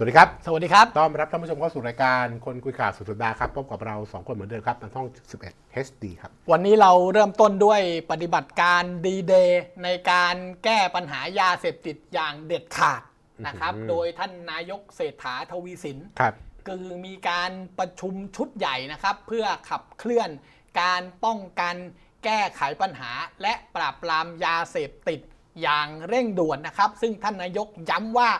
สวัสดีครับ สวัสดีครับ ต้อนรับท่านผู้ชมเข้าสู่รายการคนคุยข่าวสุดสัปดาห์ครับ พบกับเรา 2 คนเหมือนเดิมครับทางช่อง 11 HD ครับ วันนี้เราเริ่มต้นด้วยปฏิบัติการดีเดย์ในการแก้ปัญหายาเสพติดอย่างเด็ดขาดนะครับอือหือโดยท่านนายกเศรษฐาทวีสินครับคือมีการประชุมชุดใหญ่นะครับ เพื่อขับเคลื่อนการป้องกันแก้ไขปัญหา และปราบปรามยาเสพติดอย่างเร่งด่วนนะครับ ซึ่งท่านนายกย้ำว่า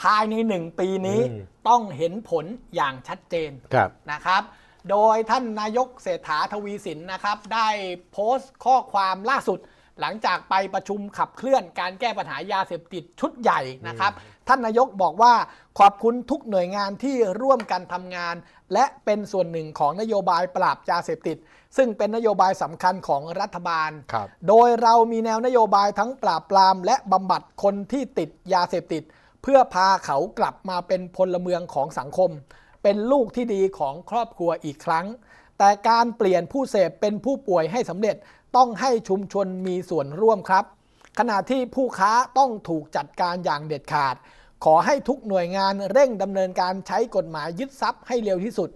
ภายในหนึ่งปีนี้อืม ต้องเห็นผลอย่างชัดเจน ครับ นะครับ โดยท่านนายกเศรษฐาทวีสินนะครับ ได้โพสต์ข้อความล่าสุด หลังจากไปประชุมขับเคลื่อนการแก้ปัญหายาเสพติดชุดใหญ่นะครับ ท่านนายกบอกว่าขอบคุณทุกหน่วยงานที่ร่วมกันทำงาน และเป็นส่วนหนึ่งของนโยบายปราบยาเสพติด ซึ่งเป็นนโยบายสำคัญของรัฐบาล ครับ โดยเรามีแนวนโยบายทั้งปราบปรามและบำบัดคนที่ติดยาเสพติด เพื่อพาเขากลับมาเป็นพลเมืองของสังคม เป็นลูกที่ดีของครอบครัวอีกครั้ง แต่การเปลี่ยนผู้เสพเป็นผู้ป่วยให้สำเร็จต้องให้ชุมชนมีส่วนร่วมครับ ขณะที่ผู้ค้าต้องถูกจัดการอย่างเด็ดขาด ขอให้ทุกหน่วยงานเร่งดำเนินการใช้กฎหมายยึดทรัพย์ให้เร็วที่สุด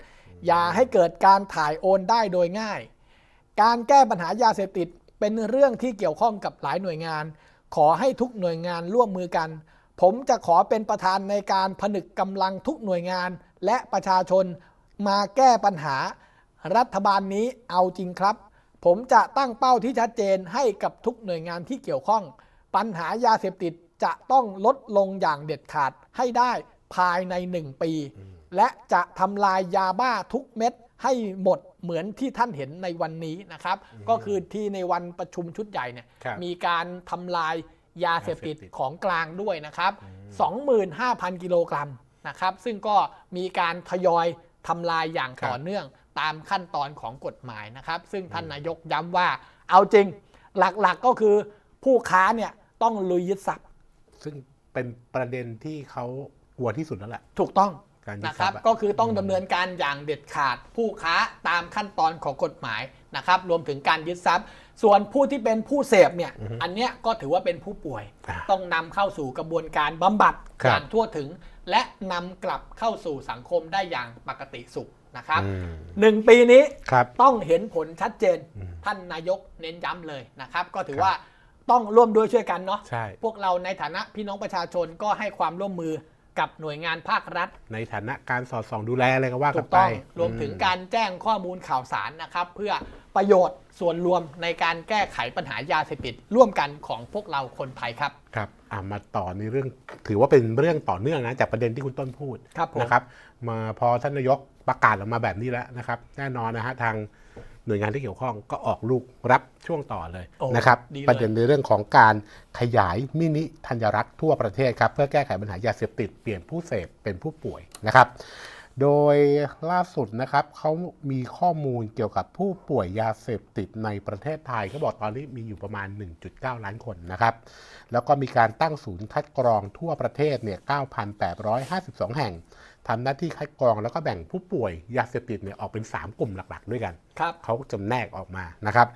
อย่าให้เกิดการถ่ายโอนได้โดยง่าย การแก้ปัญหายาเสพติดเป็นเรื่องที่เกี่ยวข้องกับหลายหน่วยงาน ขอให้ทุกหน่วยงานร่วมมือกัน ผมจะขอเป็นประธานในการผนึกกำลังทุกหน่วยงาน และประชาชนมาแก้ปัญหา รัฐบาลนี้เอาจริงครับ ผมจะตั้งเป้าที่ชัดเจนให้กับทุกหน่วยงานที่เกี่ยวข้อง ปัญหายาเสพติดจะต้องลดลงอย่างเด็ดขาดให้ได้ภายใน 1 ปี และจะทำลายยาบ้าทุกเม็ดให้หมดเหมือนที่ท่านเห็นในวันนี้นะครับ ก็คือที่ในวันประชุมชุดใหญ่เนี่ยครับมีการทำลาย ยาเสพติดยาเสพติดของกลางด้วยนะครับ 25,000 กิโลกรัมนะครับ ซึ่งก็มีการทยอยทำลายอย่างต่อเนื่องตามขั้นตอนของกฎหมายนะครับ ซึ่งท่านนายกย้ำว่าเอาจริงหลักๆก็คือผู้ค้าเนี่ยต้องลุยยึดทรัพย์ ซึ่งเป็นประเด็นที่เขากลัวที่สุดแล้วแหละ ถูกต้อง การยึดนะทครัรัพบย์อะก็คือต้องดำเนินการอย่างเด็ดขาดผู้ค้าตามขั้นตอนของกฎหมายนะครับ รวมถึงการยึดทรัพย์ ส่วนผู้ที่เป็นผู้เสพเนี่ยอันเนี้ยก็ถือว่าเป็นผู้ป่วย อ่า ต้องนำเข้าสู่กระบวนการบำบัดครับ อย่างทั่วถึง และนำกลับเข้าสู่สังคมได้อย่างปกติสุขนะครับอืมหนึ่งปีนี้ ครับ ต้องเห็นผลชัดเจนอืมท่านนายกเน้นย้ำเลยนะครับ ก็ถือครับ ว่าต้องร่วมด้วยช่วยกันเนาะใช่ พวกเราในฐานะพี่น้องประชาชนก็ให้ความร่วมมือ กับหน่วยงานภาครัฐ ในฐานะการสอดส่องดูแลอะไรก็ว่าถูกันกไปต้องรวมถึงการแจ้งข้อมูลข่าวสารนะครับ เพื่อประโยชน์ส่วนรวมในการแก้ไขปัญหายาเสพติดร่วมกันของพวกเราคนไทยครับ ครับอ่ามาต่อในเรื่องถือว่าเป็นเรื่องต่อเนื่องนะจากประเด็นที่คุณต้นพูดครับผม นะครับมาพอท่านนายก ประกาศออกมาแบบนี้แล้วนะครับ แน่นอนนะฮะทางหน่วยงานที่เกี่ยวข้องก็ออกลูกรับช่วงต่อเลยโอ้นะครับ ดีเลย ประเด็นในเรื่องของการขยายมินิธัญรักษ์ทั่วประเทศครับ เพื่อแก้ไขปัญหายาเสพติดเปลี่ยนผู้เสพเป็นผู้ป่วยนะครับ โดยล่าสุดนะครับเขามีข้อมูลเกี่ยวกับผู้ป่วยยาเสพติดในประเทศไทยเขาบอกตอนนี้มีอยู่ประมาณ 1.9 ล้านคนนะครับ แล้วก็มีการตั้งศูนย์คัดกรองทั่วประเทศเนี่ย 9,852 แห่ง ทำหน้าที่คัดกรองแล้วก็แบ่งผู้ป่วยยาเสพติดเนี่ยออกเป็น 3 กลุ่มหลักๆ ด้วยกันครับเขาจำแนกออกมานะครับ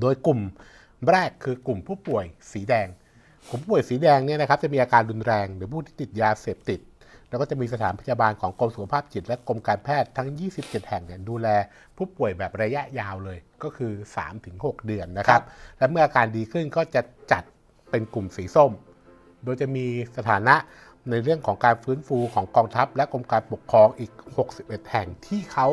โดยกลุ่มแรกคือกลุ่มผู้ป่วยสีแดง กลุ่มผู้ป่วยสีแดงเนี่ยนะครับจะมีอาการรุนแรง หรือผู้ที่ติดยาเสพติด แล้วก็จะมีสถานพยาบาลของกรมสุขภาพจิต และกรมการแพทย์ทั้ง 27 แห่งเนี่ยดูแลผู้ป่วยแบบระยะยาวเลยก็คือ 3-6 เดือนนะครับ และเมื่ออาการดีขึ้นก็จะจัดเป็นกลุ่มสีส้ม โดยจะมีสถานะ ในเรื่องของการฟื้นฟูของกองทัพ และกรมการปกครองอีก 61 แห่งที่เขา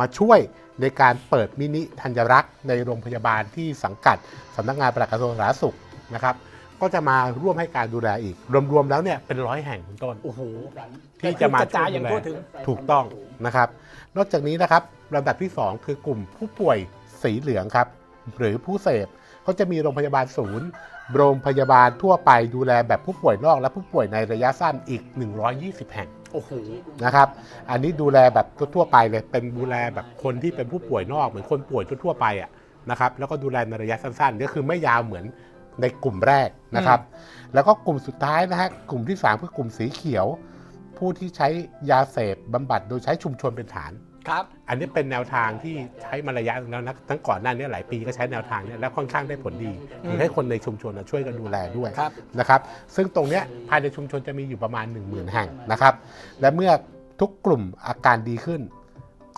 มาช่วยในการเปิดมินิธัญรักษ์ในโรงพยาบาลที่สังกัดสำนักงานปลัดกระทรวงสาธารณสุขนะครับก็จะมาร่วมให้การดูแลอีก รวมๆแล้วเนี่ยเป็นร้อยแห่งคุณต้นโอ้โหที่จะมากระจายอย่างทั่วถึงถูกต้องนะครับ นอกจากนี้นะครับลำดับที่ 2 คือกลุ่มผู้ป่วยสีเหลืองครับหรือผู้เสพเขาจะมีโรงพยาบาลศูนย์ โรงพยาบาลทั่วไปดูแลแบบผู้ป่วยนอกและผู้ป่วยในระยะสั้นอีก 120 แห่งโอ้โหนะครับ อันนี้ดูแลแบบทั่วๆไปเลย เป็นดูแลแบบคนที่เป็นผู้ป่วยนอกเหมือนคนป่วยทั่วๆไปอะนะครับ แล้วก็ดูแลในระยะสั้นๆ ก็คือไม่ยาวเหมือนในกลุ่มแรกนะครับ แล้วก็กลุ่มสุดท้ายนะฮะ กลุ่มที่3คือกลุ่มสีเขียว ผู้ที่ใช้ยาเสพบำบัดโดยใช้ชุมชนเป็นฐาน ครับ อันนี้เป็นแนวทางที่ใช้มาระยะหนึ่งแล้วนะตั้งก่อนหน้านี้หลายปีก็ใช้แนวทางเนี้แล้วค่อนข้างได้ผลดีอืมคือให้คนในชุมชนนะช่วยกันดูแลด้วยครับ นะครับ ซึ่งตรงเนี้ยภายในชุมชนจะมีอยู่ประมาณ 1 0,000 แห่งนะครับ และเมื่อทุกกลุ่มอาการดีขึ้น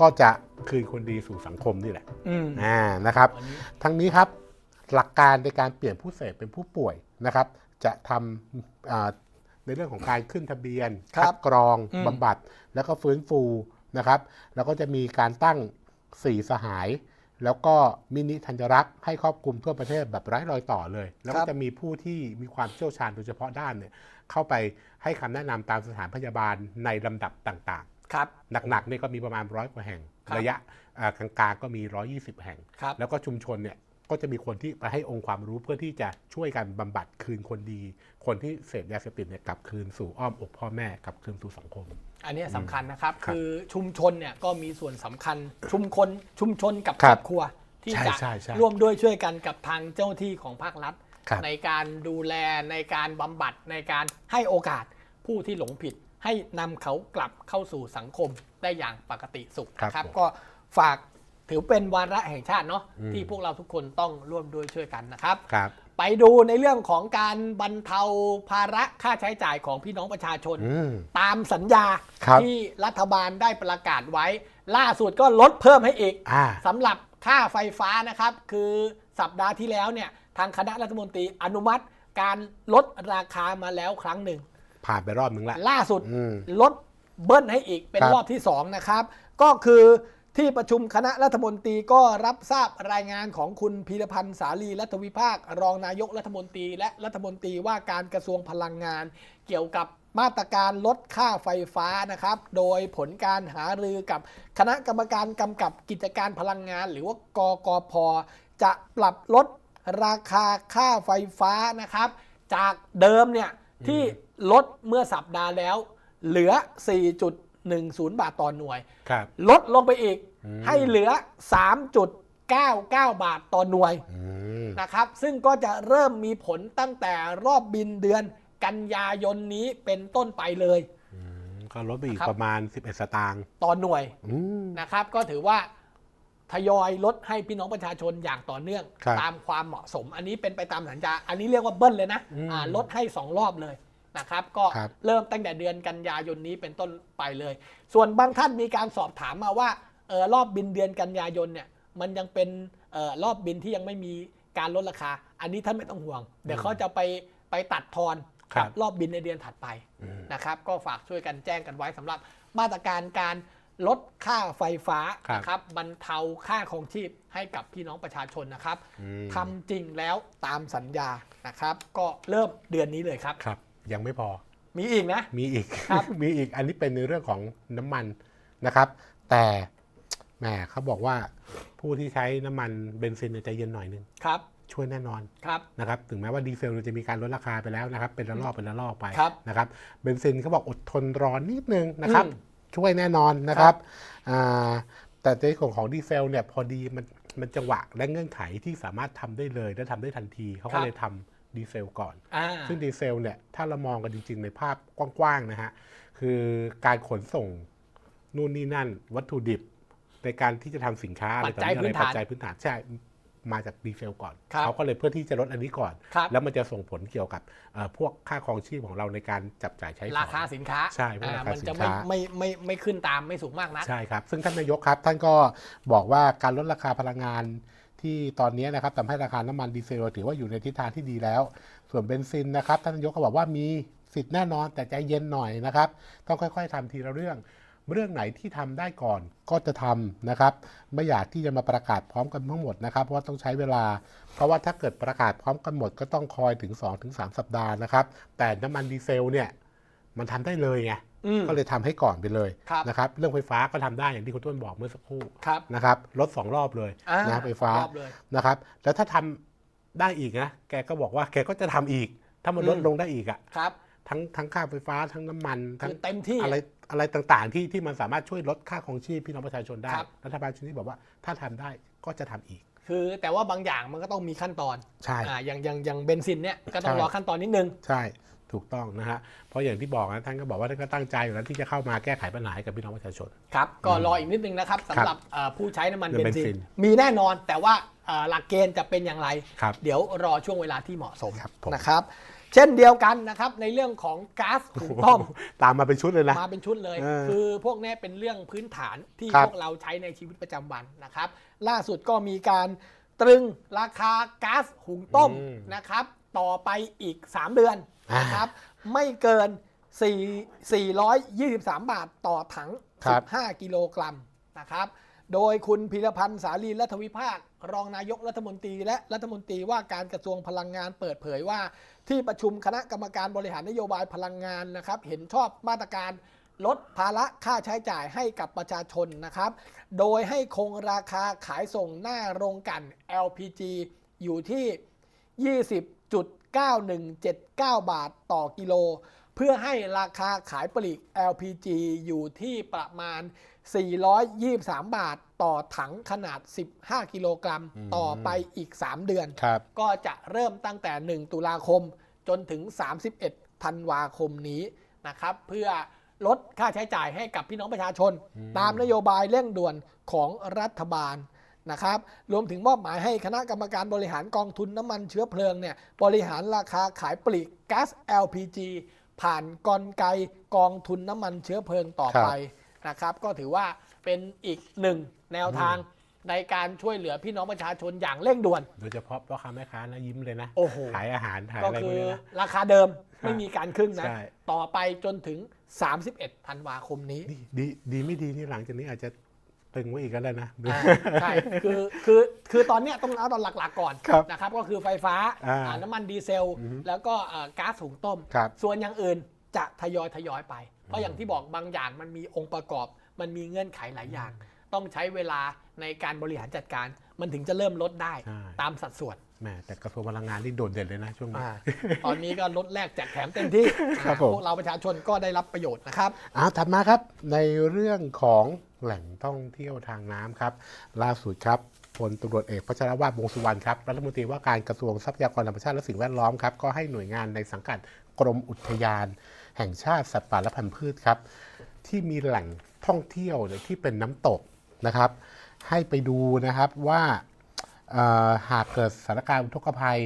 ก็จะคืนคนดีสู่สังคมนี่แหละอืมอ่านะครับวันนี้ทั้งนี้ครับหลักการในการเปลี่ยนผู้เสพเป็นผู้ป่วยนะครับ จะทำอ่าในเรื่องของการขึ้นทะเบียนครับคัดกรองอืม บำบัดแล้วก็ฟื้นฟู นะครับ แล้วก็จะมีการตั้งสี่สหาย แล้วก็มินิธัญรักษ์ให้ครอบคลุมทั่วประเทศแบบไร้รอยต่อเลย แล้วก็จะมีผู้ที่มีความเชี่ยวชาญโดยเฉพาะด้านเนี่ยเข้าไปให้คำแนะนำตามสถานพยาบาลในลำดับต่างครับ ๆ หนักๆเนี่ยก็มีประมาณร้อยกว่าแห่ง ครับ ระยะอ่ากลางๆก็มี 120 แห่ง ครับ แล้วก็ชุมชนเนี่ยก็จะมีคนที่ไปให้องค์ความรู้เพื่อที่จะช่วยกันบำบัดคืนคนดี คนที่เสพยาเสพติดเนี่ยกลับคืนสู่อ้อมอกพ่อแม่กลับคืนสู่สังคม อันนี้สำคัญนะครับครับ คือชุมชนเนี่ยก็มีส่วนสำคัญชุมคนชุมชนกับคครัรบอบครัว ที่ใช่จะใช่ใช่ร่วมด้วยช่วยกันกับทางเจ้าหน้าที่ของภาครัฐ ครับ ในการดูแลในการบำบัดในการให้โอกาสผู้ที่หลงผิด ให้นำเขากลับเข้าสู่สังคมได้อย่างปกติสุขครับนะครับ ผม ก็ฝากถือเป็นวาระแห่งชาติเนาะอืมที่พวกเราทุกคนต้องร่วมด้วยช่วยกันนะครับ ครับ ไปดูในเรื่องของการบรรเทาภาระค่าใช้จ่ายของพี่น้องประชาชนอืมตามสัญญาครับที่รัฐบาลได้ประกาศไว้ ล่าสุดก็ลดเพิ่มให้อีกอ่าสำหรับค่าไฟฟ้านะครับ คือสัปดาห์ที่แล้วเนี่ยทางคณะรัฐมนตรีอนุมัติการลดราคามาแล้วครั้งหนึ่ง ผ่านไปรอบนึงละล่าสุดอืมลดเบิ้ลให้อีกเป็นครับรอบที่2นะครับ ก็คือ ที่ประชุมคณะรัฐมนตรีก็รับทราบรายงานของคุณพีรพันธ์สาลีรัฐวิภาค รองนายกรัฐมนตรี และรัฐมนตรีว่าการกระทรวงพลังงาน เกี่ยวกับมาตรการลดค่าไฟฟ้านะครับ โดยผลการหารือกับคณะกรรมการกำกับกิจการพลังงาน หรือว่ากกพ จะปรับลดราคาค่าไฟฟ้านะครับ จากเดิมเนี่ยที่ลดเมื่อสัปดาห์แล้ว เหลือ 4 4.10 บาทต่อหน่วย ครับ ลดลงไปอีกอืม ให้เหลือ 3.99 บาทต่อหน่วยอืมนะครับ ซึ่งก็จะเริ่มมีผลตั้งแต่รอบบินเดือนกันยายนนี้เป็นต้นไปเลย อืมก็ลดไปอีกครับ ประมาณ 11 สตางค์ต่อหน่วยอืม นะครับ ก็ถือว่าทยอยลดให้พี่น้องประชาชนอย่างต่อเนื่อง ครับตามความเหมาะสม อันนี้เป็นไปตามสัญญา อันนี้เรียกว่าเบิ้ลเลยนะอืม อ่าลดให้2รอบเลย นะครับ ก็ครับเริ่มตั้งแต่เดือนกันยายนนี้เป็นต้นไปเลย ส่วนบางท่านมีการสอบถามมาว่าเออรอบบินเดือนกันยายนเนี่ยมันยังเป็นเออรอบบินที่ยังไม่มีการลดราคา อันนี้ท่านไม่ต้องห่วง เดี๋ยวเขาจะไปไปตัดทอนครักับรอบบินในเดือนถัดไปอืมนะครับ ก็ฝากช่วยกันแจ้งกันไว้สำหรับมาตรการการลดค่าไฟฟ้าครับนะครับบรรเทาค่าครองชีพให้กับพี่น้องประชาชนนะครับอืมทำจริงแล้วตามสัญญานะครับ ก็เริ่มเดือนนี้เลยครับครับ ยังไม่พอ มีอีกนะ มีอีกครับมีอีก อันนี้เป็นในเรื่องของน้ำมันนะครับ แต่แหมเขาบอกว่าผู้ที่ใช้น้ำมันเบนซินเนี่ยใจเย็นหน่อยนึงครับ ช่วยแน่นอนครับนะครับ ถึงแม้ว่าดีเซลจะมีการลดราคาไปแล้วนะครับ เป็นระลอกเป็นระลอกไปครับนะครับ เบนซินเขาบอกอดทนรอนิดนึงนะครับอืมช่วยแน่นอนนะครับอ่าแต่ในของของดีเซลเนี่ยพอดีมันมันจังหวะและเงื่อนไขที่สามารถทำได้เลยและทำได้ทันทีเขาก็เลยทำ ดีเซลก่อนอ่าซึ่งดีเซลเนี่ยถ้าเรามองกันจริง ๆ ในภาพกว้างๆนะฮะคือการขนส่งนู่นนี่นั่น วัตถุดิบในการที่จะทำสินค้าอะไรปัจต่อจัยมีอะไรพื้นฐานปัจจัยพื้นฐานใช่มาจากดีเซลก่อนครับเขาก็เลยเพื่อที่จะลดอันนี้ก่อนครับแล้วมันจะส่งผลเกี่ยวกับเอ่อพวกค่าครองชีพของเราในการจับจ่ายใช้สอยราคาสินค้าใช่พวกอ่าราคามันสิจะนไม่ค้าไม่ไม่ไม่ขึ้นตามไม่สูงมากนักใช่ครับ ซึ่งท่านนายกครับ ท่านก็บอกว่าการลดราคาพลังงาน ที่ตอนนี้นะครับทำให้ราคาน้ำมันดีเซลถือว่าอยู่ในทิศทางที่ดีแล้ว ส่วนเบนซินนะครับท่านนายกก็บอกว่ามีสิทธิ์แน่นอนแต่ใจเย็นหน่อยนะครับ ต้องค่อยๆทำทีละเรื่อง เรื่องไหนที่ทำได้ก่อนก็จะทำนะครับ ไม่อยากที่จะมาประกาศพร้อมกันทั้งหมดนะครับ เพราะว่าต้องใช้เวลา เพราะว่าถ้าเกิดประกาศพร้อมกันหมดก็ต้องคอยถึง 2-3 สัปดาห์นะครับ แต่น้ำมันดีเซลเนี่ย มันทำได้เลยไงอืมก็เลยทำให้ก่อนไปเลยครับนะครับเรื่องไฟฟ้าก็ทำได้อย่างที่คุณต้นบอกเมื่อสักครู่ครับนะครับลดสองรอบเลยอ่านะไฟฟ้ารอบเลยนะครับแล้วถ้าทำได้อีกนะแกก็บอกว่าแกก็จะทำอีก ถ้ามันลดอืมลงได้อีกอะครับทั้งทั้งค่าไฟฟ้าทั้งน้ำมันทั้คืงอเต็มที่อะไรอะไรต่างๆ ที่ที่มันสามารถช่วยลดค่าครองชีพพี่น้องประชาชนได้ครับรัฐบาลชุดนี้บอกว่าถ้าทำได้ก็จะทำอีก คือแต่ว่าบางอย่างมันก็ต้องมีขั้นตอนใช่อ่าอย่างอย่างอย่างเบนซินเนี่ยก็ต้องใช่รอขั้นตอนนิดนึงใช่ ถูกต้องนะฮะ เพราะอย่างที่บอกนะท่านก็บอกว่าท่านก็ตั้งใจอยู่แล้วที่จะเข้ามาแก้ไขปัญหาให้กับพี่น้องประชาชน ครับ ก็รออีกนิดนึงนะครับสำหรับเอ่อผู้ใช้น้ำมันเรื่องเบนซิเบนซินนมีแน่นอนแต่ว่าเอ่อหลักเกณฑ์จะเป็นอย่างไรครับเดี๋ยวรอช่วงเวลาที่เหมาะสมครับผมนะครับ เช่นเดียวกันนะครับในเรื่องของก๊าซหุงต้มตามมาเป็นชุดเลยนะมาเป็นชุดเลยเออคือพวกนี้เป็นเรื่องพื้นฐานที่ครับพวกเราใช้ในชีวิตประจำวันนะครับ ล่าสุดก็มีการตรึงราคาก๊าซหุงต้มนะครับ ต่อไปอีก 3 เดือนนะครับไม่เกิน 4 423 บาทต่อถังครับ15 กิโลกรัมนะครับโดยคุณพิรพันธ์สาลีรัฐวิภาค รองนายกรัฐมนตรี และรัฐมนตรีว่าการกระทรวงพลังงานเปิดเผยว่า ที่ประชุมคณะกรรมการบริหารนโยบายพลังงานนะครับ เห็นชอบมาตรการลดภาระค่าใช้จ่ายให้กับประชาชนนะครับ โดยให้คงราคาขายส่งหน้าโรงกลั่น LPG อยู่ที่ 20.9179 บาทต่อกิโล เพื่อให้ราคาขายปลีก LPG อยู่ที่ประมาณ 423 บาทต่อถังขนาด 15 กิโลกรัมต่อไปอีก 3 เดือนครับก็จะเริ่มตั้งแต่ 1 ตุลาคมจนถึง 31 ธันวาคมนี้นะครับ เพื่อลดค่าใช้จ่ายให้กับพี่น้องประชาชน ตามนโยบายเร่งด่วนของรัฐบาล นะครับรวมถึงมอบหมายให้คณะกรรมการบริหารกองทุนน้ำมันเชื้อเพลิงเนี่ยบริหารราคาขายปลีกก๊าซ LPG ผ่านกลไกกองทุนน้ำมันเชื้อเพลิงต่อไปนะครับ ก็ถือว่าเป็นอีกหนึ่งแนวทางในการช่วยเหลือพี่น้องประชาชนอย่างเร่งด่วน โดยเฉพาะพ่อค้าแม่ค้านะยิ้มเลยนะโอ้โหขายอาหารขายก็อะไรพคืวกอนี้นะ ราคาเดิมไม่มีการขึ้นนะ ใช่ ต่อไปจนถึง 31ธันวาคมนี้ ดีดีดีไม่ดีนี่หลังจากนี้อาจจะ ตึงไว้อีกก็ได้นะ อ่าใช่คือคือคือตอนเนี้ยต้องเอาตอนหลักๆก่อนครับนะครับก็คือไฟฟ้าอ่าอ่าน้ำมันดีเซลแล้วก็เอ่อก๊าซหุงต้ม ครับ ส่วนอย่างอื่นจะทยอยทยอยไป เพราะอย่างที่บอกบางอย่างมันมีองค์ประกอบ มันมีเงื่อนไขหลายอย่าง ต้องใช้เวลาในการบริหารจัดการ มันถึงจะเริ่มลดได้ใช่ ตามสัดส่วนแหมแต่กระทรวงพลังงานนี่โดดเด่นเลยนะช่วงนี้อ่าตอนนี้ก็ลดแลกแจกแถมเต็มที่ครับอ่าผม พวกเราประชาชนก็ได้รับประโยชน์นะครับ อ้าวถัดมาครับในเรื่องของ แหล่งท่องเที่ยวทางน้ำครับ ล่าสุดครับพลตำรวจเอกพัชรวาทวงษ์สุวรรณครับรัฐมนตรีว่าการกระทรวงทรัพยากรธรรมชาติและสิ่งแวดล้อมครับก็ให้หน่วยงานในสังกัดกรมอุทยาน แห่งชาติสัตว์ป่าและพันธุ์พืชครับ ที่มีแหล่งท่องเที่ยวเนี่ยที่เป็นน้ำตกนะครับ ให้ไปดูนะครับว่าเอ่อหากเกิดสถานการณ์อุทกภัย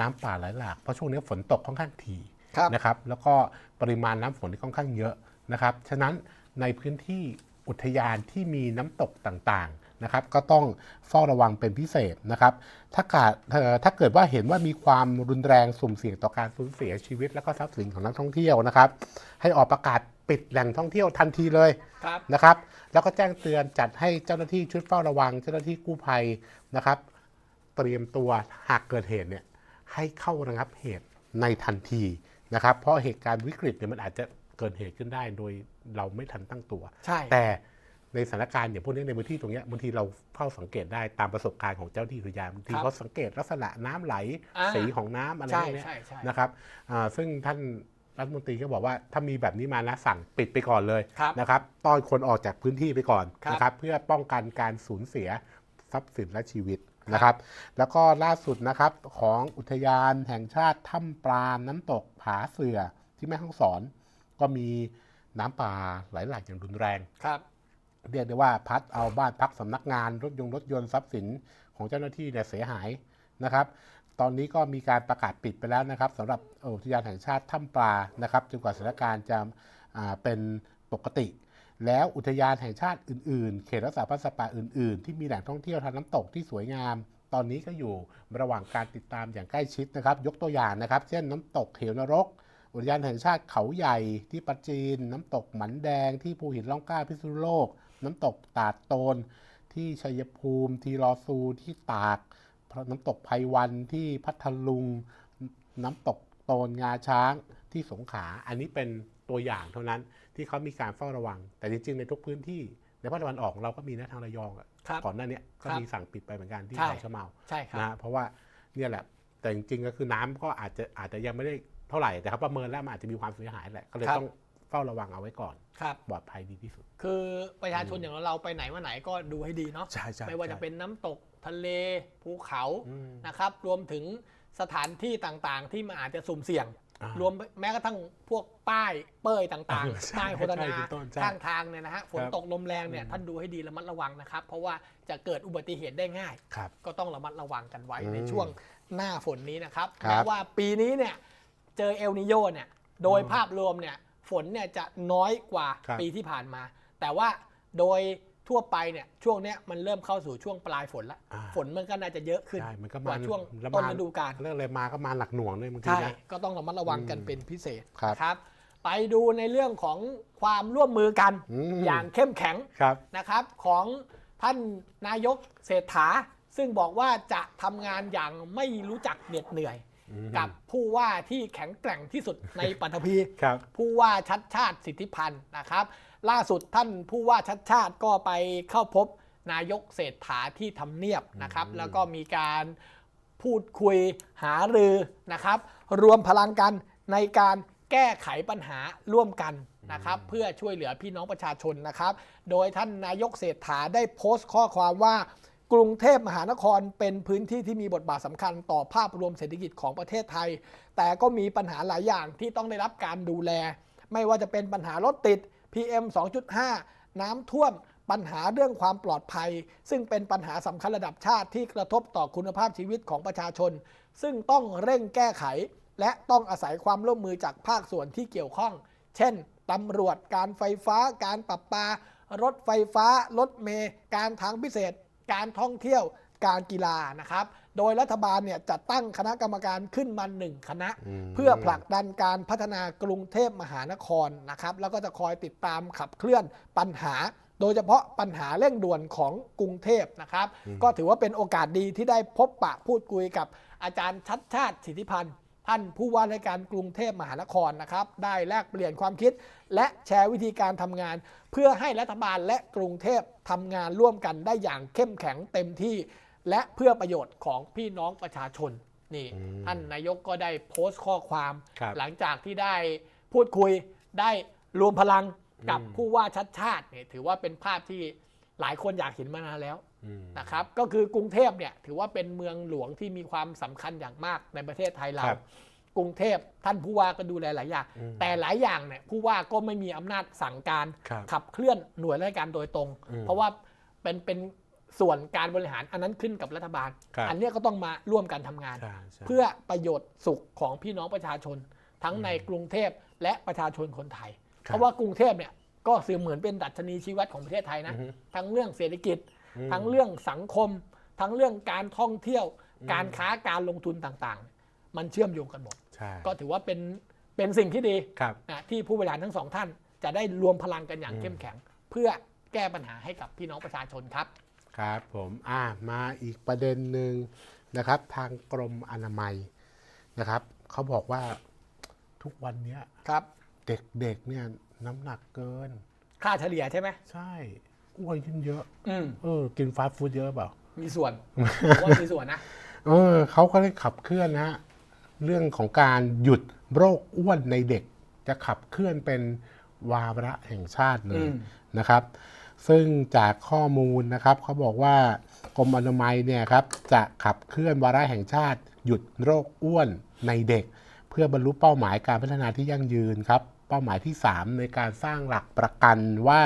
น้ำป่าไหลหลากเพราะช่วงนี้ฝนตกค่อนข้างถี่ครับนะครับ แล้วก็ปริมาณน้ำฝนที่ค่อนข้างเยอะนะครับฉะนั้นในพื้นที่ อุทยานที่มีน้ำตกต่างๆนะครับ ก็ต้องเฝ้าระวังเป็นพิเศษนะครับ ถ้าเกิดเอ่อถ้าเกิดว่าเห็นว่ามีความรุนแรงสุ่มเสี่ยงต่อการสูญเสียชีวิต และก็ทรัพย์สินของนักท่องเที่ยวนะครับ ให้ออกประกาศปิดแหล่งท่องเที่ยวทันทีเลยครับนะครับ แล้วก็แจ้งเตือนจัดให้เจ้าหน้าที่ชุดเฝ้าระวัง เจ้าหน้าที่กู้ภัยนะครับ เตรียมตัวหากเกิดเหตุเนี่ยให้เข้าระงับเหตุในทันทีนะครับ เพราะเหตุการณ์วิกฤตเนี่ยมันอาจจะเกิดเหตุขึ้นได้โดย เราไม่ทันตั้งตัว ใช่ แต่ในสถานการณ์อย่างพวกนี้ในพื้นที่ตรงเนี้ยบางทีเราเฝ้าสังเกตได้ตามประสบการณ์ของเจ้าหน้าที่อุทยานบางทีครับเขาสังเกตลักษณะน้ำไหลอ่า สีของน้ำอะไรใช่พวกเนี้ยใช่ใช่นะครับอ่าซึ่งท่านรัฐมนตรีก็บอกว่าถ้ามีแบบนี้มานะสั่งปิดไปก่อนเลยครับ นะครับต้อนคนออกจากพื้นที่ไปก่อนครับนะครับเพื่อป้องกันการสูญเสียทรัพย์สินและชีวิตนะครับ แล้วก็ล่าสุดนะครับของอุทยานแห่งชาติถ้ำปลาน้ำตกผาเสือที่แม่ฮ่องสอน ก็มี น้ำป่าไหลหลากอย่างรุนแรงครับ เรียกได้ว่าพัดเอาบ้านพักสำนักงานรถยนต์รถยนต์ทรัพย์สินของเจ้าหน้าที่เนี่ยเสียหายนะครับ ตอนนี้ก็มีการประกาศปิดไปแล้วนะครับสำหรับอุทยานแห่งชาติถ้ำปลานะครับจนกว่าสถานการณ์จะอ่าเป็นปกติ แล้วอุทยานแห่งชาติอื่นๆ เขตรักษาพันธุ์สัตว์ป่าอื่นๆ ที่มีแหล่งท่องเที่ยวทางน้ำตกที่สวยงามตอนนี้ก็อยู่ระหว่างการติดตามอย่างใกล้ชิดนะครับ ยกตัวอย่างนะครับ เช่นน้ำตกเหวนรก อุทยานแห่งชาติเขาใหญ่ที่ปัจจีน น้ำตกหมันแดงที่ภูหินล่องกล้าพิษณุโลก น้ำตกตาดโตน ที่ชัยภูมิ ทีรอซูที่ตาก น้ำตกไพวันที่พัทลุง น้ำตกโตนงาช้างที่สงขลาอันนี้เป็นตัวอย่างเท่านั้นที่เขามีการเฝ้าระวัง แต่จริงๆในทุกพื้นที่ในภาคตะวันออกเราก็มีนะทางระยองอะครับก่อนหน้าเนี้ยก็ครับมีสั่งปิดไปเหมือนกันที่ใช่เขาชะเมาใช่ครับนะเพราะว่าเนี่ยแหละแต่จริงๆก็คือน้ำก็อาจจะอาจจะยังไม่ได้ เท่าไหร่แต่เขาประเมินแล้วมันอาจจะมีความเสียหายแหละก็เลยครับ ต้องเฝ้าระวังเอาไว้ก่อน ครับ ปลอดภัยดีที่สุด คือประชาชนอย่างเราไปไหนมาไหนก็ดูให้ดีเนาะใช่ใช่ไม่ว่าจะเป็นน้ำตกทะเลภูเขาอืม นะครับ รวมถึงสถานที่ต่างๆ ที่มันอาจจะสุ่มเสี่ยง อ่ารวมแม้กระทั่งพวกป้ายเป้ยต่างเออใช่ๆป้ายโฆษณาใช่คุณต้นใช่ข้างทางเนี่ยนะฮะฝนครับ ตกลมแรงเนี่ยอืมท่านดูให้ดีระมัดระวังนะครับ เพราะว่าจะเกิดอุบัติเหตุได้ง่าย ครับ ก็ต้องระมัดระวังกันไว้อืมในช่วงหน้าฝนนี้นะครับครับ แม้ว่าปีนี้เนี่ย เจอเอลนิโยเนี่ยโดยอืมภาพรวมเนี่ยฝนเนี่ยจะน้อยกว่าครับ ปีที่ผ่านมา แต่ว่าโดยทั่วไปเนี่ยช่วงเนี้ยมันเริ่มเข้าสู่ช่วงปลายฝนแล้วอ่าฝนมันก็น่าจะเยอะขึ้นใช่มันก็กมาว่าช่วงแล้วต้นมาฤดูกาล เรื่องอะไรมาก็มาหนักหน่วงด้วยบางทีใช่ นะ ก็ต้องระมัดระวังกันอืมเป็นพิเศษครับ นะครับ ไปดูในเรื่องของความร่วมมือกันอืมอย่างเข้มแข็งครับ นะครับของท่านนายกเศรษฐา ซึ่งบอกว่าจะทำงานอย่างไม่รู้จักเหน็ดเหนื่อยอืม กับผู้ว่าที่แข็งแกร่งที่สุดในปัตภีครับ ผู้ว่าชัดชาติสิทธิพันธ์นะครับ ล่าสุดท่านผู้ว่าชัดชาติก็ไปเข้าพบนายกเศรษฐาที่ทำเนียบนะครับอืมแล้วก็มีการพูดคุยหารือนะครับ รวมพลังกันในการแก้ไขปัญหาร่วมกันนะครับ เพื่อช่วยเหลือพี่น้องประชาชนนะครับ โดยท่านนายกเศรษฐาได้โพสต์ข้อความว่า กรุงเทพมหานครเป็นพื้นที่ที่มีบทบาทสำคัญต่อภาพรวมเศรษฐกิจของประเทศไทย แต่ก็มีปัญหาหลายอย่างที่ต้องได้รับการดูแล ไม่ว่าจะเป็นปัญหารถติด PM 2.5 น้ำท่วม ปัญหาเรื่องความปลอดภัย ซึ่งเป็นปัญหาสำคัญระดับชาติที่กระทบต่อคุณภาพชีวิตของประชาชน ซึ่งต้องเร่งแก้ไข และต้องอาศัยความร่วมมือจากภาคส่วนที่เกี่ยวข้อง เช่นตำรวจ การไฟฟ้า การปรับปา รถไฟฟ้า รถเมล์การทางพิเศษ การท่องเที่ยวการกีฬานะครับ โดยรัฐบาลเนี่ยจัดตั้งคณะกรรมการขึ้นมาหนึ่งคณะมเพื่อผลักดันการพัฒนากรุงเทพมหานครนะครับ แล้วก็จะคอยติดตามขับเคลื่อนปัญหา โดยเฉพาะปัญหาเร่งด่วนของกรุงเทพนะครับ ก็ถือว่าเป็นโอกาสดีที่ได้พบปะพูดคุยกับอาจารย์ชัดชาติสิทธิพันธ์ ท่านผู้ว่าราชการกรุงเทพมหานครนะครับ ได้แลกเปลี่ยนความคิด และแชร์วิธีการทำงาน เพื่อให้รัฐบาลและกรุงเทพทำงานร่วมกันได้อย่างเข้มแข็งเต็มที่ และเพื่อประโยชน์ของพี่น้องประชาชนนี่อืมท่านนายกก็ได้โพสต์ข้อความ ครับหลังจากที่ได้พูดคุยได้รวมพลังกับอืม ผู้ว่าชัดชาติเนี่ยถือว่าเป็นภาพที่หลายคนอยากเห็นมานานแล้วอืม นะครับก็คือกรุงเทพเนี่ยถือว่าเป็นเมืองหลวงที่มีความสำคัญอย่างมากในประเทศไทยเราครับกรุงเทพท่านผู้ว่าก็ดูแลหลายอย่างอืมแต่หลายอย่างเนี่ยผู้ว่าก็ไม่มีอำนาจสั่งการครับขับเคลื่อนหน่วยราชการโดยตรงอืมเพราะว่าเป็นเป็นส่วนการบริหารอันนั้นขึ้นกับรัฐบาลครับอันเนี้ยก็ต้องมาร่วมกันทำงานใช่ใช่เพื่อประโยชน์สุขของพี่น้องประชาชน ทั้งในกรุงเทพและประชาชนคนไทยครับเพราะว่ากรุงเทพเนี่ยก็สือเหมือนเป็นดัชนีชีวัดของประเทศไทยนะอือฮึทั้งเรื่องเศรษฐกิจอืม ทั้งเรื่องสังคม ทั้งเรื่องการท่องเที่ยวอืมการค้าการลงทุนต่างๆ มันเชื่อมโยงกันหมดใช่ก็ถือว่าเป็นเป็นสิ่งที่ดีครับนะที่ผู้บริหารทั้งสองท่าน จะได้รวมพลังกันอย่างอืมเข้มแข็ง เพื่อแก้ปัญหาให้กับพี่น้องประชาชนครับ ครับผมอ่ามาอีกประเด็นหนึ่งนะครับ ทางกรมอนามัยนะครับเขาบอกว่าทุกวันเนี้ยครับ เด็กๆเนี่ยน้ำหนักเกิน ค่าเฉลี่ยใช่ไหมใช่ อ้วนขึ้นเยอะอืมเออกินฟาสต์ฟู้ดเยอะเปล่า มีส่วนผมว่ามีส่วนนะ เออเขาก็ได้ขับเคลื่อนนะฮะเรื่องของการหยุดโรคอ้วนในเด็ก จะขับเคลื่อนเป็นวาระแห่งชาติเลอืยม นะครับ ซึ่งจากข้อมูลนะครับเขาบอกว่ากรมอนามัยเนี่ยครับจะขับเคลื่อนวาระแห่งชาติ หยุดโรคอ้วนในเด็ก เพื่อบรรลุเป้าหมายการพัฒนาที่ยั่งยืนครับ เป้าหมายที่ 3 ในการสร้างหลักประกันว่า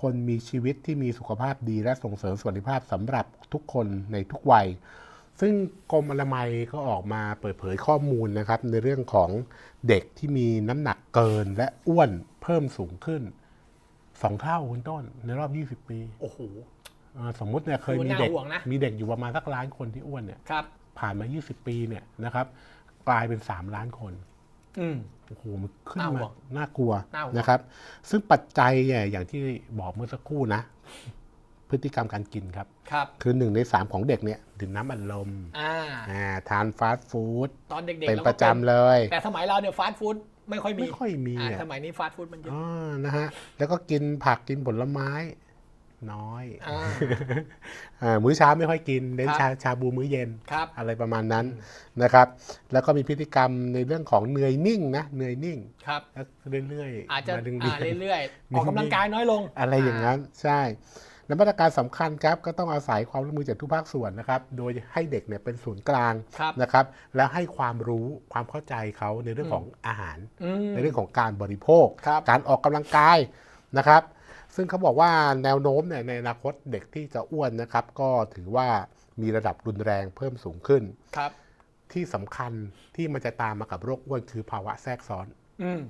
คนมีชีวิตที่มีสุขภาพดีและส่งเสริมสวัสดิภาพสำหรับทุกคนในทุกวัย ซึ่งกรมอนามัยก็ออกมาเปิดเผยข้อมูลนะครับในเรื่องของเด็กที่มีน้ำหนักเกินและอ้วนเพิ่มสูงขึ้นสองเท่าคุณต้นในรอบ 20 ปีโอ้โหเอ่อสมมุติเนี่ยเคยโอ้มีน่าเด็กห่วงนะมีเด็กอยู่ประมาณสักล้านคนที่อ้วนเนี่ยครับผ่านมา 20 ปีเนี่ยนะครับกลายเป็น 3 ล้านคน อืม โอ้โหมันขึ้นน่าห่มาวงน่ากลัวน่าห่วง นะครับ ซึ่งปัจจัยเนี่ยอย่างที่บอกเมื่อสักครู่นะ พฤติกรรมการกินครับ ครับ คือหนึ่งในสามของเด็กเนี่ยดื่มน้ำอัดลมอ่า อ่าทานฟาสต์ฟู้ดตอนเด็กๆเป็นราปก็ระจำเลย แต่สมัยเราเนี่ยฟาสต์ฟู้ดไม่ค่อยมีไม่ค่อยมีอ่าอะสมัยนี้ฟาสต์ฟู้ดมันเยอะอ๋อนะฮะแล้วก็กินผักกินผลไม้ น้อยอ่าอ่ามื้อเช้าไม่ค่อยกินเน้นครัชาบชาบูมื้อเย็น ครับ อะไรประมาณนั้นนะครับ แล้วก็มีพฤติกรรมในเรื่องของเหนื่อยนิ่งนะเหนื่อยนิ่งครับแล้วเรื่อยๆอาจจะมาดึงอ่าๆเรื่อยๆออกกำลังกายน้อยลง อะไรอย่างนั้นใช่และมาตรการสำคัญครับก็ต้องอาศัยความร่วมมือจากทุกภาคส่วนนะครับ โดยให้เด็กเนี่ยเป็นศูนย์กลางครับนะครับ แล้วให้ความรู้ความเข้าใจเขาในเรื่องของอาหารอืมในเรื่องของการบริโภคครับการออกกำลังกายนะครับ ซึ่งเขาบอกว่าแนวโน้มเนี่ยในอนาคตเด็กที่จะอ้วนนะครับ ก็ถือว่ามีระดับรุนแรงเพิ่มสูงขึ้นครับ ที่สำคัญที่มันจะตามมากับโรคอ้วนคือภาวะแทรกซ้อน อืม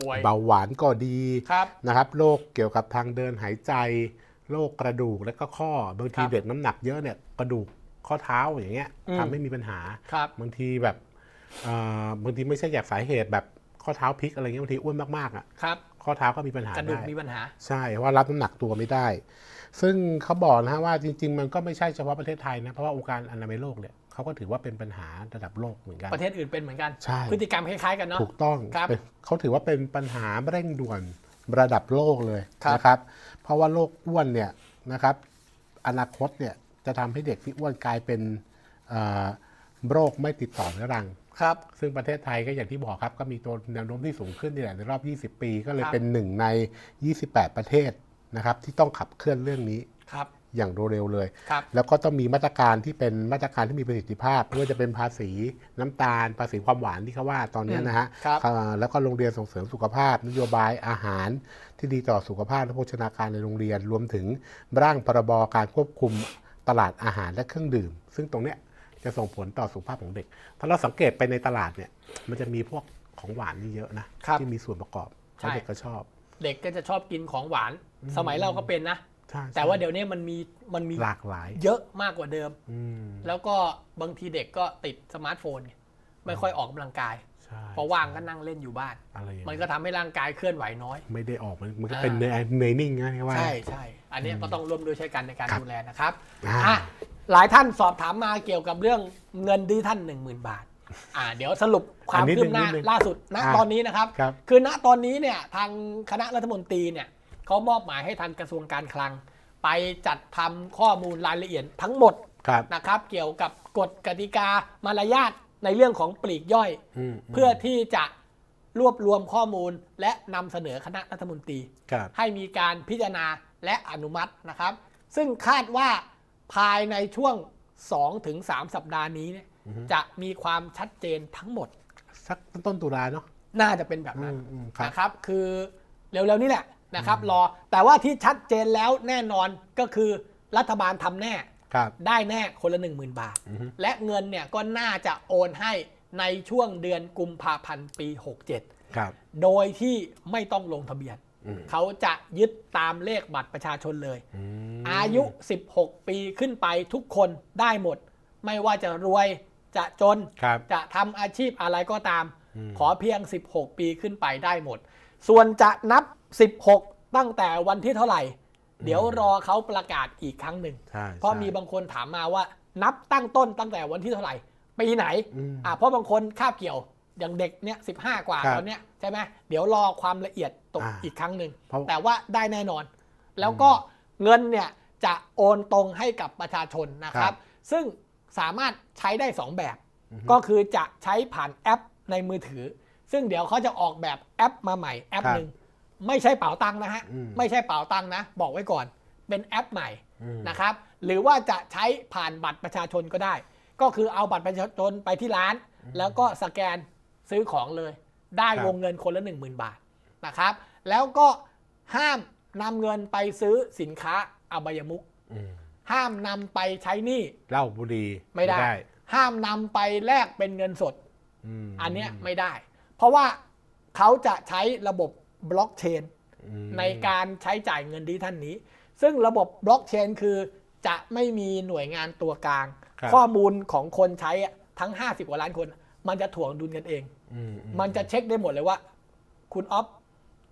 ป่วย เบาหวานก็ดีครับนะครับโรคเกี่ยวกับทางเดินหายใจโรคกระดูกและก็ข้อบางทีครับเด็กน้ำหนักเยอะเนี่ยกระดูกข้อเท้าอย่างเงี้ยอืม ทำให้มีปัญหา ครับ บางทีแบบเอ่อบางทีไม่ใช่จากสาเหตุแบบ ข้อเท้าพลิกอะไรเงี้ยบางทีอ้วนมากๆอะครับข้อเท้าก็มีปัญหากระดูกได้มีปัญหา ใช่เพราะว่ารับน้ำหนักตัวไม่ได้ ซึ่งเขาบอกนะฮะว่าจริง ๆ มันก็ไม่ใช่เฉพาะประเทศไทยนะเพราะว่าองค์การอนามัยโลกเนี่ยเขาก็ถือว่าเป็นปัญหาระดับโลกเหมือนกัน ประเทศอื่นเป็นเหมือนกัน ใช่ พฤติกรรมคล้ายๆกันเนาะ ถูกต้องครับเป็นเขาถือว่าเป็นปัญหาเร่งด่วนระดับโลกเลยครับ นะครับ เพราะว่าโรคอ้วนเนี่ยนะครับ อนาคตเนี่ยจะทำให้เด็กที่อ้วนกลายเป็นเอ่อโรคไม่ติดต่อเรื้อรัง ครับ ซึ่งประเทศไทยก็อย่างที่บอกครับ ก็มีตัวแนวโน้มที่สูงขึ้นนี่แหละในรอบ 20 ปี ก็เลยครับ เป็นหนึ่งใน 28 ประเทศนะครับ ที่ต้องขับเคลื่อนเรื่องนี้ครับอย่างเร็วๆเลย ครับ แล้วก็ต้องมีมาตรการที่เป็นมาตรการที่มีประสิทธิภาพไม่ว่าจะเป็นภาษีน้ำตาล ภาษีความหวานที่เขาว่าตอนเนี้ยนะฮะครับอ่าแล้วก็โรงเรียนส่งเสริมสุขภาพ นโยบายอาหารที่ดีต่อสุขภาพและโภชนาการในโรงเรียน รวมถึงร่างพรบการควบคุมตลาดอาหารและเครื่องดื่ม ซึ่งตรงเนี้ย จะส่งผลต่อสุขภาพของเด็ก ถ้าเราสังเกตไปในตลาดเนี่ย มันจะมีพวกของหวานนี่เยอะนะ ครับที่มีส่วนประกอบใช่ แล้วเด็กก็ชอบ เด็กก็จะชอบกินของหวานสมัยเราก็เป็นนะ ใช่แต่ว่าเดี๋ยวนี้มันมีมันมีหลากหลายเยอะมากกว่าเดิม อืมแล้วก็บางทีเด็กก็ติดสมาร์ทโฟนไงไม่ค่อยออกกำลังกาย ใช่เพราะว่างก็นั่งเล่นอยู่บ้าน อะไรอย่างมันเงี้ยก็ทำให้ร่างกายเคลื่อนไหวน้อย ไม่ได้ออกมันมันก็อ่าเป็นเนื้อเนื้อนิ่งนะว่า ใช่ใช่ อันเนี้ยก็ต้องร่วมด้วยช่วยกันในการครับดูแลนะครับอ่าอะหลายท่านสอบถามมาเกี่ยวกับเรื่องเงินดิจิท่าน1 0,000 บาทอ่าเดี๋ยวสรุปความอันนี้คืบหน้านิดนึงล่าสุดณอ่าตอนนี้นะครับครับ คือณตอนนี้เนี่ยทางคณะรัฐมนตรีเนี่ยเขามอบหมายให้ทางกระทรวงการคลัง ไปจัดทำข้อมูลรายละเอียดทั้งหมดครับนะครับ เกี่ยวกับกฎกติกามารยาทในเรื่องของปลีกย่อยมเพื่อที่จะรวบรวมข้อมูลและนำเสนอคณะรัฐมนตรีครับให้มีการพิจารณา และอนุมัตินะครับ ซึ่งคาดว่าภายในช่วง 2-3 สัปดาห์นี้เนี่ยจะมีความชัดเจนทั้งหมด สักต้นตุลาเนาะน่าจะเป็นแบบนั้นอืมอืมครับนะครับ คือเร็วๆนี้แหละนะครับรอแต่ว่าที่ชัดเจนแล้วแน่นอนก็คือรัฐบาลทำแน่ครับได้แน่คนละ1 0,000 บาทอือฮึและเงินเนี่ยก็น่าจะโอนให้ในช่วงเดือนกุมภาพันธ์ปี 67ครับโดยที่ไม่ต้องลงทะเบียนอืม เขาจะยึดตามเลขบัตรประชาชนเลยอืมอายุ 16 ปีขึ้นไปทุกคนได้หมด ไม่ว่าจะรวยจะจนครับจะทำอาชีพอะไรก็ตามอืมขอเพียง 16 ปีขึ้นไปได้หมด ส่วนจะนับ 16 ตั้งแต่วันที่เท่าไหร่ เดี๋ยวรอเขาประกาศอีกครั้งหนึ่งใช่เพราะใช่มีบางคนถามมาว่านับตั้งต้นตั้งแต่วันที่เท่าไหร่ปีไหนอืมอ่าเพราะบางคนคาบเกี่ยว อย่างเด็กเนี่ยสิกว่าครับตอนเนี้ยใช่ไหมเดี๋ยวรอความละเอียดตกอ่าอีกครั้งหนึ่งเพราะ แต่ว่าได้แน่นอน แล้วก็เงินเนี่ยจะโอนตรงให้กับประชาชนนะครับ ซึ่งสามารถใช้ได้ 2 แบบก็คือจะใช้ผ่านแอปในมือถือ ซึ่งเดี๋ยวเขาจะออกแบบแอปมาใหม่แอปครับหนึ่งไม่ใช่เป๋าตังค์นะฮะ อืม ไม่ใช่เป๋าตังค์นะ บอกไว้ก่อน เป็นแอปใหม่ อืม นะครับหรือว่าจะใช้ผ่านบัตรประชาชนก็ได้ ก็คือเอาบัตรประชาชนไปที่ร้าน แล้วก็สแกน ซื้อของเลยได้ครับวงเงินคนละ 1 0,000 บาทนะครับ แล้วก็ห้ามนำเงินไปซื้อสินค้าอบายมุขอืมห้ามนำไปใช้หนี้เหล้าบุหรี่ไม่ได้ ห้ามนำไปแลกเป็นเงินสดมอันเนี้ยไม่ได้ เพราะว่าเขาจะใช้ระบบบล็อกเชนอืมในการใช้จ่ายเงินดิจิทัลนี้ ซึ่งระบบบล็อกเชนคือจะไม่มีหน่วยงานตัวกลางครับข้อมูลของคนใช้อะทั้ง 50 กว่าล้านคน มันจะถ่วงดุลกันเองอือื มันจะเช็คได้หมดเลยว่า คุณออฟ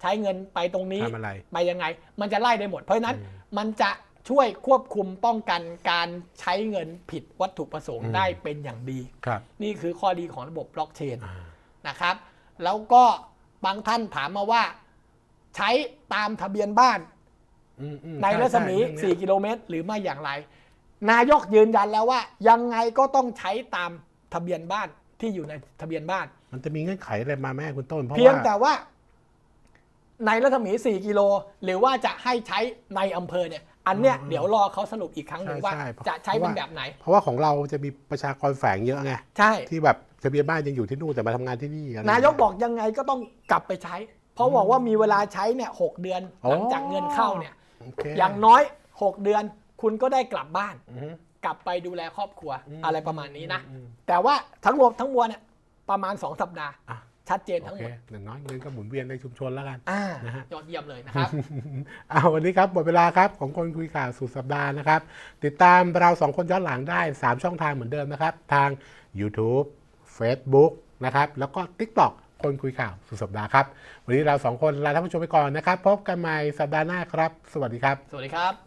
ใช้เงินไปตรงนี้ทำอะไรไปยังไง มันจะไล่ได้หมด เพราะฉะนั้นมันจะช่วยควบคุมป้องกันการใช้เงินผิดวัตถุประสงค์อืมได้เป็นอย่างดี ครับ นี่คือข้อดีของระบบบล็อกเชนอ่านะครับ แล้วก็บางท่านถามมาว่า ใช้ตามทะเบียนบ้านอืมอืมในรัศมีใช่ใช่เรื่องเนี้ย4กิโลเมตร หรือไม่อย่างไร นายกยืนยันแล้วว่า ยังไงก็ต้องใช้ตามทะเบียนบ้านที่อยู่ในทะเบียนบ้าน มันจะมีเงื่อนไขอะไรมาแม่คุณต้น เพราะเพียงว่าแต่ว่า ในรัศมี 4 กิโล หรือว่าจะให้ใช้ในอำเภอเนี่ย อันเนี้ยอืมเดี๋ยวรอเขาสรุปอีกครั้งหนึ่งใช่ว่าใช่จะใช้เพราะเป็นว่าแบบไหน เพราะว่าของเราจะมีประชากรแฝงเยอะไงใช่ ที่แบบทะเบียนบ้านยังอยู่ที่นู่นแต่มาทำงานที่นี่อะไรนายกบอกยังไงก็ต้องกลับไปใช้ เพราะบอกว่ามีเวลาใช้เนี่ยหกเดือนอ๋อหลังจากเงินเข้าเนี่ย โอเคอย่างน้อย 6 เดือนคุณก็ได้กลับบ้าน อือฮึ กลับไปดูแลครอบครัวอืม อะไรประมาณนี้นะอืมแต่ว่าทั้งรวมทั้งมวลเนี่ย ประมาณ 2 สัปดาห์ อะ ชัดเจนโอทั้งหเคมดอย่างน้อยเงินก็หมุนเวียนในชุมชนแล้วกัน อ่านะฮะ ยอดเยี่ยมเลยนะครับ เอาวันนี้ครับหมดเวลาครับของคนคุยข่าวสุดสัปดาห์นะครับ ติดตามเราสองคนย้อนหลังได้ 3 ช่องทางเหมือนเดิมนะครับ ทาง YouTube Facebook นะครับแล้วก็ TikTok คนคุยข่าวสุดสัปดาห์ครับ วันนี้เราสองคนลาท่านผู้ชมไปก่อนนะครับ พบกันใหม่สัปดาห์หน้าครับ สวัสดีครับ สวัสดีครับ